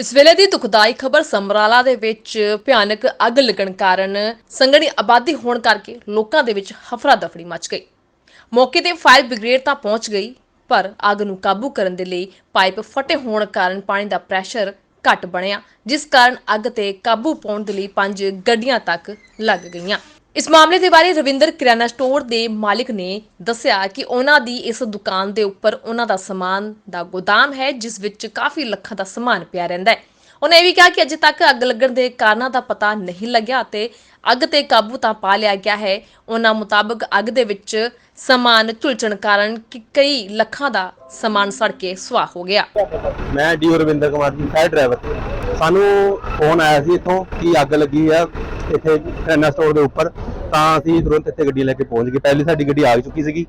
ਇਸ ਵੇਲੇ ਦੀ ਦੁਖਦਾਈ ਖਬਰ ਸਮਰਾਲਾ ਦੇ ਵਿੱਚ ਭਿਆਨਕ ਅੱਗ ਲੱਗਣ ਕਾਰਨ ਸੰਘਣੀ ਆਬਾਦੀ ਹੋਣ ਕਰਕੇ ਲੋਕਾਂ ਦੇ ਵਿੱਚ ਹਫਰਾ ਦਫੜੀ ਮਚ ਗਈ। ਮੌਕੇ ਤੇ ਫਾਇਰ ਬ੍ਰਿਗੇਡ ਤਾਂ ਪਹੁੰਚ ਗਈ, ਪਰ ਅੱਗ ਨੂੰ ਕਾਬੂ ਕਰਨ ਦੇ ਲਈ ਪਾਈਪ ਫਟੇ ਹੋਣ ਕਾਰਨ ਪਾਣੀ ਦਾ ਪ੍ਰੈਸ਼ਰ ਘੱਟ ਬਣਿਆ, ਜਿਸ ਕਾਰਨ ਅੱਗ ਤੇ ਕਾਬੂ ਪਾਉਣ ਦੇ ਲਈ ਪੰਜ ਗੱਡੀਆਂ ਤੱਕ ਲੱਗ ਗਈਆਂ। ਇਸ ਮਾਮਲੇ ਦੇ ਬਾਰੇ ਰਵਿੰਦਰ ਕਿਰਾਣਾ ਸਟੋਰ ਦੇ ਮਾਲਕ ਨੇ ਦੱਸਿਆ ਕਿ ਉਹਨਾਂ ਦੀ ਇਸ ਦੁਕਾਨ ਦੇ ਉੱਪਰ ਉਹਨਾਂ ਦਾ ਸਮਾਨ ਦਾ ਗੋਦਾਮ ਹੈ, ਜਿਸ ਵਿੱਚ ਕਾਫੀ ਲੱਖਾਂ ਦਾ ਸਮਾਨ ਪਿਆ ਰਹਿੰਦਾ ਹੈ। ਉਹਨੇ ਇਹ ਵੀ ਕਿਹਾ ਕਿ ਅਜੇ ਤੱਕ ਅੱਗ ਲੱਗਣ ਦੇ ਕਾਰਨਾਂ ਦਾ ਪਤਾ ਨਹੀਂ ਲੱਗਿਆ ਤੇ ਅੱਗ ਤੇ ਕਾਬੂ ਤਾਂ ਪਾ ਲਿਆ ਗਿਆ ਹੈ। ਉਹਨਾਂ ਮੁਤਾਬਕ ਅੱਗ ਦੇ ਵਿੱਚ ਸਮਾਨ ਝੁਲਸਣ ਕਾਰਨ ਕਿ ਕਈ ਲੱਖਾਂ ਦਾ ਸਮਾਨ ਸੜ ਕੇ ਸੁਆਹ ਹੋ ਗਿਆ। ਮੈਂ D Ravinder Kumar ji side driver ਸਾਨੂੰ ਫੋਨ ਆਇਆ ਸੀ ਇੱਥੋਂ ਕਿ ਅੱਗ ਲੱਗੀ ਆ। ਇੱਥੇ ਕਰਿਆਨਾ ਸਟੋਰ ਦੇ ਉੱਪਰ, ਤਾਂ ਅਸੀਂ ਤੁਰੰਤ ਇੱਥੇ ਗੱਡੀ ਲੈ ਕੇ ਪਹੁੰਚ ਗਏ। ਪਹਿਲੀ ਸਾਡੀ ਗੱਡੀ ਆ ਚੁੱਕੀ ਸੀਗੀ।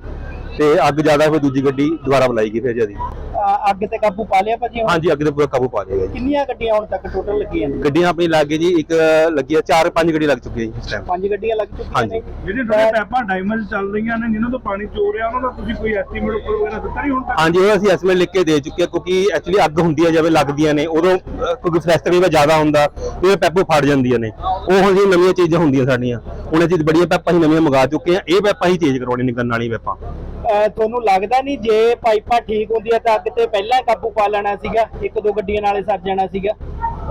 ਤੇ ਅੱਗ ਜ਼ਿਆਦਾ ਫਿਰ ਦੂਜੀ ਗੱਡੀ ਦੁਬਾਰਾ ਬੁਲਾਈ ਗਈ ਫਿਰ ਜੀ ਅਸੀਂ ਅ, ਅੱਗ ਤੇ ਕਾਬੂ ਪਾ ਲਿਆ ਭਾਜੀ ਹੁਣ? ਹਾਂਜੀ ਅੱਗ ਤੇ ਪੂਰਾ ਕਾਬੂ ਪਾ ਲਿਆ ਜੀ। ਕਿੰਨੀਆਂ ਗੱਡੀਆਂ ਹੁਣ ਤੱਕ ਟੋਟਲ ਲੱਗੀਆਂ ਨੇ? ਗੱਡੀਆਂ ਆਪਣੀ ਲੱਗ ਗਈ ਜੀ ਇੱਕ ਲੱਗੀ ਆ ਚਾਰ ਪੰਜ ਗੱਡੀ ਲੱਗ ਚੁੱਕੀ ਹੈ ਜੀ ਇਸ ਟਾਈਮ ਪੰਜ ਗੱਡੀਆਂ ਲੱਗ ਚੁੱਕੀਆਂ ਹਾਂਜੀ। ਨੇ ਜਿਹੜੇ ਤੁਹਾਡੇ ਪੈਪਾਂ ਡਾਇਮੰਡ ਚੱਲ ਰਹੀਆਂ ਨੇ ਜਿਨ੍ਹਾਂ ਤੋਂ ਪਾਣੀ ਚੋ ਰਿਹਾ ਉਹਨਾਂ ਦਾ ਤੁਸੀਂ ਕੋਈ ਐਸਟੀਮੇਟ ਉੱਪਰ ਵਗੈਰਾ ਦਿੱਤਾ ਨਹੀਂ ਹੁਣ ਤੱਕ? ਹਾਂਜੀ ਉਹ ਅਸੀਂ ਐਸਟੀਮੇਟ ਲਿਖ ਕੇ ਦੇ ਚੁੱਕੇ ਹਾਂ ਕਿਉਂਕਿ ਐਕਚੁਅਲੀ ਅੱਗ ਹੁੰਦੀ ਹੈ ਜਿਵੇਂ ਲੱਗਦੀਆਂ ਨੇ ਉਦੋਂ ਅਹ, ਕਿਉਂਕਿ ਫਰੈਸਟਰ ਵੀ ਜ਼ਿਆਦਾ ਹੁੰਦਾ ਤੇ ਇਹ ਪੈਪੋ ਫੜ ਜਾਂਦੀਆਂ ਨੇ। ਉਹ ਹੁਣ ਜੀ ਨਵੀਆਂ ਚੀਜ਼ਾਂ ਹੁੰਦੀਆਂ ਸਾਡੀਆਂ ਹੁਣ ਅਸੀਂ ਬੜੀਆਂ ਪੈਪਾਂ ਅਸੀਂ ਨਵੀਆਂ ਮੰਗਾ ਚੁੱਕੇ ਹਾਂ ਇਹ ਪੈਪਾਂ ਹੀ ਚੇਂਜ ਕਰਵਾਉਣੀ ਨਿਕਲਣ ਵਾਲੀ ਪੈਪਾਂ। ਤੁਹਾਨੂੰ ਲੱਗਦਾ ਨਹੀਂ ਜੇ ਪਾਈਪਾਂ ਠੀਕ ਹੁੰਦੀਆਂ ਤਾਂ ਅੱਗ ਤੇ ਪਹਿਲਾਂ ਕਾਬੂ ਪਾ ਲੈਣਾ ਸੀਗਾ? ਇੱਕ ਦੋ ਗੱਡੀਆਂ ਨਾਲੇ ਸਰ ਜਾਣਾ ਸੀਗਾ।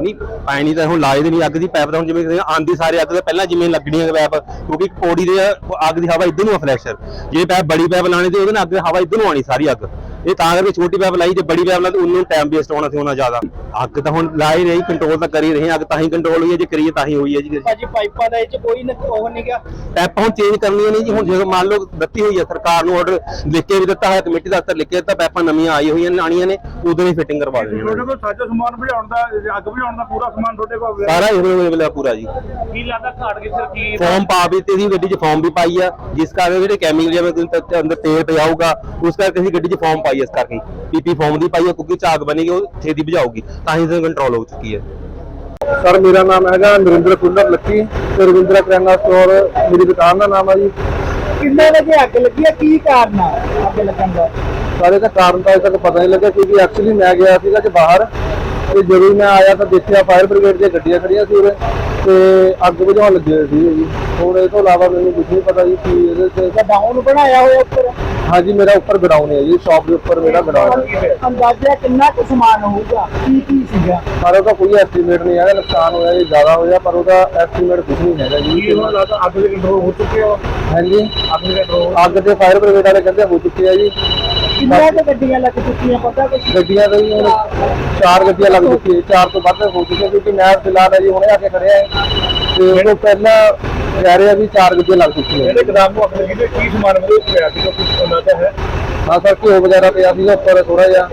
ਨਹੀਂ, ਪਾਣੀ ਤਾਂ ਹੁਣ ਲਾਏ ਦੇ ਨਹੀਂ, ਅੱਗ ਦੀ ਪੈਪ ਤਾਂ ਹੁਣ ਜਿਵੇਂ ਕਹਿੰਦੇ ਆਂਦੀ ਸਾਰੇ ਅੱਗ ਦੇ ਪਹਿਲਾਂ ਜਿਵੇਂ ਲੱਗਣੀਆਂ ਪੈਪ ਕਿਉਂਕਿ ਪੌੜੀ ਦੇ ਅੱਗ ਦੀ ਹਵਾ ਇੱਧਰ ਨੂੰ ਆ ਫਰੈਸ਼ਰ ਜੇ ਪੈਪ ਬੜੀ ਪੈਪ ਲਾਣੀ ਤੇ ਉਹਦੇ ਨਾਲ ਅੱਗ ਦੀ ਹਵਾ ਇੱਧਰ ਨੂੰ ਆਣੀ ਸਾਰੀ ਅੱਗ। ਇਹ ਤਾਂ ਕਰਕੇ ਛੋਟੀ ਪੈਪ ਲਾਈ ਜੇ ਬੜੀ ਪੈਪ ਲਾਈ ਤੇ ਉਹਨੂੰ ਟਾਈਮ ਵੇਸਟ ਹੋਣਾ ਸੀ ਉਹਨਾਂ ਜ਼ਿਆਦਾ। ਅੱਗ ਤਾਂ ਹੁਣ ਲਾਈ ਨਹੀਂ ਕੰਟਰੋਲ ਤਾਂ ਕਰੀ ਰਹੇ ਹਾਂ ਅੱਗ ਤਾਂ ਹੀ ਕੰਟਰੋਲ ਹੋਈ ਹੈ ਜੇ ਕਰੀਏ ਤਾਂ ਹੀ ਹੋਈ ਹੈ ਜੀ। ਭਾਜੀ ਪਾਈਪਾਂ ਦਾ ਇਹ ਚ ਕੋਈ ਨਾ ਉਹ ਨਹੀਂਗਾ ਪੈਪ ਹੁਣ ਚੇਂਜ ਕਰਨੀਆਂ ਨਹੀਂ ਜੀ ਹੁਣ ਜਦੋਂ ਮੰਨ ਲਓ ਦਿੱਤੀ ਹੋਈ ਹੈ ਸਰਕਾਰ ਨੂੰ ਆਰਡਰ ਲਿਖ ਕੇ ਵੀ ਦਿੱਤਾ ਹੈ ਕਮੇਟੀ ਦਾ ਅਫਸਰ ਲਿਖ ਕੇ ਦਿੱਤਾ ਪੈਪਾਂ ਨਵੀਆਂ ਆਈ ਹੋਈਆਂ ਨੇ ਆਣੀਆਂ ਨੇ ਉਦੋਂ ਹੀ ਫਿਟਿੰਗ ਕਰਵਾ ਦੇਣੀ ਤੁਹਾਡੇ ਕੋਲ ਸਾਜੋ ਸਮਾਨ ਬੁਝਾਉਣ ਦਾ ਅੱਗ ਬੁਝਾਉਣ ਦਾ ਪੂਰਾ ਸਮਾਨ ਤੁਹਾਡੇ ਕੋਲ ਸਾਰਾ ਇਹ ਵੇਲੇ ਪੂਰਾ ਜੀ। ਕੀ ਲੱਗਦਾ ਘਾਟ ਕਿੱਥੇ ਕੀ ਫਾਰਮ ਪਾ ਵੀ ਤੇ ਅਸੀਂ ਗੱਡੀ 'ਚ ਫਾਰਮ ਵੀ ਪਾਈ ਆ ਜਿਸ ਕਰਕੇ ਜਿਹੜੇ ਕੈਮੀਕਲ ਜਿਵੇਂ ਅੰਦਰ ਤੇਲ ਪਿਆ ਹੋਊਗਾ ਉਸ ਕਰਕੇ ਅਸੀਂ ਗੱਡੀ 'ਚ ਫਾਰਮ ਪਾਈ ਆ ਇਸ ਕਰਕੇ ਪੀਪੀ ਫਾਰਮ ਦੀ ਪਾਈ ਆ ਕਿਉਂਕਿ ਝਾਗ ਬਣੇਗੀ ਉਹ ਛੇਤੀ ਬੁਝਾਊਗੀ ਤਾਂ ਹੀ ਕੰਟਰੋਲ ਹੋ ਚੁੱਕੀ ਹੈ ਸਰ ਮੇਰਾ ਨਾਮ ਹੈਗਾ ਨਰਿੰਦਰ ਕੁੱਲਰ ਲੱਕੀ ਤੇ ਰਵਿੰਦਰਾ ਕਰਿਆਨਾ ਸਟੋਰ ਮੇਰੀ ਦੁਕਾਨ ਦਾ ਨਾਮ ਹੈ ਜੀ। ਕਿੰਨੇ ਵਜੇ ਅੱਗ ਲੱਗੀ ਆ? ਕੀ ਕਾਰਨ ਆ ਅੱਗ ਲੱਗਣ ਦਾ? ਸਾਰੇ ਦਾ ਕਾਰਨ ਤਾਂ ਅਜੇ ਤੱਕ ਪਤਾ ਨਹੀਂ ਲੱਗਾ ਕਿਉਂਕਿ ਐਕਚੁਅਲੀ ਮੈਂ ਗਿਆ ਸੀਗਾ ਕਿ ਬਾਹਰ। ਤੇ ਜਦੋਂ ਮੈਂ ਆਇਆ ਤਾਂ ਦੇਖਿਆ ਫਾਇਰ ਬ੍ਰਿਗੇਡ ਦੀਆਂ ਗੱਡੀਆਂ ਖੜੀਆਂ ਸੀ ਉਰੇ ਤੇ ਅੱਗ ਬੁਝਾਉਣ ਲੱਗੇ ਹੋਏ ਸੀ ਜੀ। ਹੋਰ ਇਹ ਤੋਂ ਇਲਾਵਾ ਮੈਨੂੰ ਕੁਝ ਨਹੀਂ ਪਤਾ ਜੀ ਕਿ ਇਹਦੇ ਤੇ ਤਾਂ ਡਾਊਨ ਬਣਾਇਆ ਹੋਇਆ ਉੱਪਰ? ਹਾਂਜੀ ਮੇਰਾ ਉੱਪਰ ਗਡਾਊਨ ਹੈ ਜੀ ਸ਼ਾਪ ਦੇ ਉੱਪਰ ਮੇਰਾ ਗਡਾਊਨ ਹੈ। ਅੰਦਾਜ਼ਾ ਕਿੰਨਾ ਕੁ ਸਮਾਨ ਹੋਊਗਾ? ਕੀ ਕੀ ਸੀਗਾ? ਪਰ ਉਹਦਾ ਕੋਈ ਐਸਟੀਮੇਟ ਨਹੀਂ ਹੈਗਾ ਨੁਕਸਾਨ ਹੋਇਆ ਜੀ ਜ਼ਿਆਦਾ ਹੋਇਆ ਪਰ ਉਹਦਾ ਐਸਟੀਮੇਟ ਕੁਝ ਨਹੀਂ ਹੈਗਾ ਜੀ। ਹੁਣ ਲੱਗਦਾ ਅੱਗ ਦੇ ਕੰਟਰੋਲ ਹੋ ਚੁੱਕੇ ਹੋ ਹਾਂਜੀ। ਅੱਗ ਦੇ ਕੰਟਰੋਲ ਅੱਗ ਤੇ ਫਾਇਰ ਬ੍ਰਿਗੇਡ ਵਾਲੇ ਕਹਿੰਦੇ ਹੋ ਚੁੱਕੀ ਹੈ ਜੀ। ਕਿੰਨੀਆਂ ਕੁ ਗੱਡੀਆਂ ਲੱਗ ਚੁੱਕੀਆਂ ਪਤਾ ਕੁਛ? ਗੱਡੀਆਂ ਦਾ ਜੀ ਹੁਣ ਚਾਰ ਗੱਡੀਆਂ ਲੱਗ ਚੁੱਕੀਆਂ ਚਾਰ ਤੋਂ ਵੱਧ ਹੋ ਚੁੱਕੀਆਂ ਕਿਉਂਕਿ ਮੈਂ ਫਿਲਹਾਲ ਹੈ ਜੀ ਹੁਣੇ ਆ ਕੇ ਖੜਿਆ ਹੈ। ਤੇ ਉਹ ਤੋਂ ਪਹਿਲਾਂ ਕਹਿ ਰਹੇ ਆ ਵੀ ਚਾਰ ਗੱਡੀਆਂ ਲੱਗ ਚੁੱਕੀਆਂ। ਜਿਹੜੇ ਗਦਾਮ ਨੂੰ ਅੱਗ ਲੱਗੀ ਤੇ ਕੀ ਸਮਾਨ ਮਿਲਿਆ ਪਿਆ ਸੀ ਕੁਝ ਅੰਦਾਜ਼ਾ ਹੈ? ਹਾਂ ਸਰ ਘਿਓ ਵਗੈਰਾ ਪਿਆ ਸੀਗਾ ਉੱਪਰ ਥੋੜਾ ਜਿਹਾ।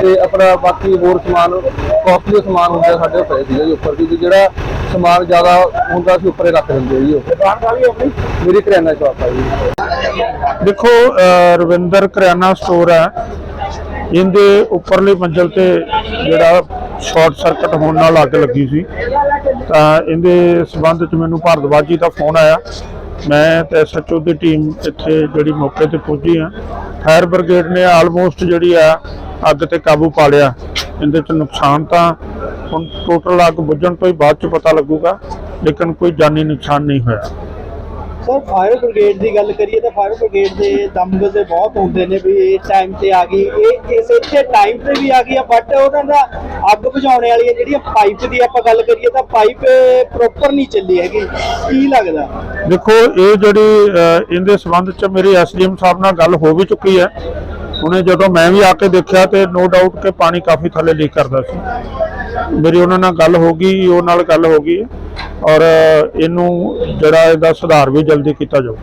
ਤੇ ਆਪਣਾ ਬਾਕੀ ਹੋਰ ਸਮਾਨ ਕਾਸਟਲੀ ਸਮਾਨ ਹੁੰਦਾ ਸਾਡੇ ਪਏ ਸੀਗਾ ਜੀ ਉੱਪਰ ਜੀ ਜਿਹੜਾ ਸਮਾਨ ਜ਼ਿਆਦਾ ਹੁੰਦਾ ਸੀ ਉੱਪਰੇ ਰੱਖ ਦਿੰਦੇ ਜੀ ਉਹ। ਦੁਕਾਨ ਕਾਲੀ ਆਪਣੀ? ਮੇਰੀ ਕਰਿਆਨਾ ਸ਼ਾਪ ਹੈ ਜੀ। ਦੇਖੋ ਰਵਿੰਦਰ ਕਰਿਆਨਾ ਸਟੋਰ ਹੈ। ਇਹਦੇ ਉੱਪਰਲੀ ਮੰਜ਼ਲ ਤੇ ਜਿਹੜਾ ਸ਼ਾਰਟ ਸਰਕਟ ਹੋਣ ਨਾਲ ਅੱਗ ਲੱਗੀ ਸੀ। ਤਾਂ ਇਹਦੇ ਸਬੰਧ ਚ ਮੈਨੂੰ ਭਾਰਦਵਾਜੀ ਦਾ ਫੋਨ ਆਇਆ। ਮੈਂ ਤੇ ਐਸਐਚਓ ਦੀ ਟੀਮ ਇੱਥੇ ਜਿਹੜੀ ਮੌਕੇ ਤੇ ਪਹੁੰਚੀ ਆ ਫਾਇਰ ਬ੍ਰਿਗੇਡ ਨੇ ਆਲਮੋਸਟ ਜਿਹੜੀ ਆ ਅੱਗ ਤੇ ਕਾਬੂ ਪਾ ਲਿਆ। ਇਹਦੇ ਚ ਨੁਕਸਾਨ ਤਾਂ ਹੁਣ ਟੋਟਲ ਅੱਗ ਬੁਝਣ ਤੋਂ ਹੀ ਬਾਅਦ ਚ ਪਤਾ ਲੱਗੂਗਾ ਲੇਕਿਨ ਕੋਈ ਜਾਨੀ ਨੁਕਸਾਨ ਨਹੀਂ ਹੋਇਆ। ਸਰ ਫਾਇਰ ਬ੍ਰਿਗੇਡ ਦੀ ਗੱਲ ਕਰੀਏ ਤਾਂ ਫਾਇਰ ਬ੍ਰਿਗੇਡ ਦੇ ਦਮਗਜ਼ੇ ਬਹੁਤ ਹੁੰਦੇ ਨੇ ਵੀ ਇਹ ਟਾਈਮ ਤੇ ਆ ਗਈ। ਇਹ ਇਸ ਇੱਥੇ ਟਾਈਮ ਤੇ ਵੀ ਆ ਗਈ ਆ ਬਟ ਉਹਨਾਂ ਦਾ ਅੱਗ ਬੁਝਾਉਣ ਵਾਲੀਆਂ ਜਿਹੜੀਆਂ ਪਾਈਪ ਦੀ ਆਪਾਂ ਗੱਲ ਕਰੀਏ ਤਾਂ ਪਾਈਪ ਪ੍ਰੋਪਰ ਨਹੀਂ ਚੱਲੀ ਹੈਗੀ। ਕੀ ਲੱਗਦਾ? ਦੇਖੋ ਇਹ ਜਿਹੜੀ ਇਹਦੇ ਸੰਬੰਧ ਚ ਮੇਰੀ ਐਸਡੀਐਮ ਸਾਹਿਬ ਨਾਲ ਗੱਲ ਹੋ ਵੀ ਚੁੱਕੀ ਹੈ। ਉਹਨੇ ਜਦੋਂ ਮੈਂ ਵੀ ਆ ਕੇ ਦੇਖਿਆ ਤੇ ਨੋ ਡਾਊਟ ਕਿ ਪਾਣੀ ਕਾਫੀ ਥੱਲੇ ਲੀਕ ਕਰਦਾ ਸੀ। ਮੇਰੀ ਉਹਨਾਂ ਨਾਲ ਗੱਲ ਹੋ ਗਈ, ਉਹ ਨਾਲ ਗੱਲ ਹੋ ਗਈ। ਔਰ ਇਹਨੂੰ ਜਿਹੜਾ ਇਹਦਾ ਸੁਧਾਰ ਵੀ ਜਲਦੀ ਕੀਤਾ ਜਾਊ।